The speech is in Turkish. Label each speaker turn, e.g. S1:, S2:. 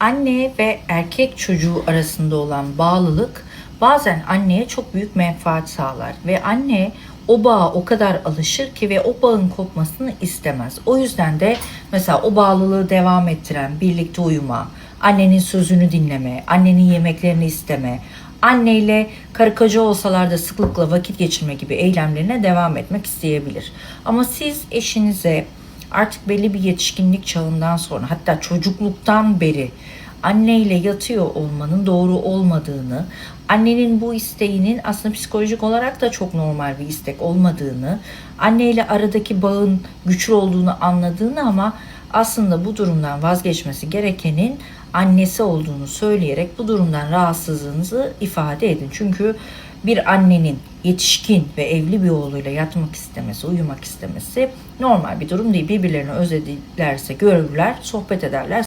S1: Anne ve erkek çocuğu arasında olan bağlılık bazen anneye çok büyük menfaat sağlar ve anne o bağa o kadar alışır ki ve o bağın kopmasını istemez. O yüzden de mesela o bağlılığı devam ettiren birlikte uyuma, annenin sözünü dinleme, annenin yemeklerini isteme, anneyle karı koca olsalar da sıklıkla vakit geçirme gibi eylemlerine devam etmek isteyebilir. Ama siz eşinize artık belli bir yetişkinlik çağından sonra hatta çocukluktan beri anneyle yatıyor olmanın doğru olmadığını, annenin bu isteğinin aslında psikolojik olarak da çok normal bir istek olmadığını, anneyle aradaki bağın güçlü olduğunu anladığını ama aslında bu durumdan vazgeçmesi gerekenin annesi olduğunu söyleyerek bu durumdan rahatsızlığınızı ifade edin. Çünkü bir annenin yetişkin ve evli bir oğluyla yatmak istemesi, uyumak istemesi normal bir durum değil. Birbirlerini özledilerse görürler, sohbet ederler.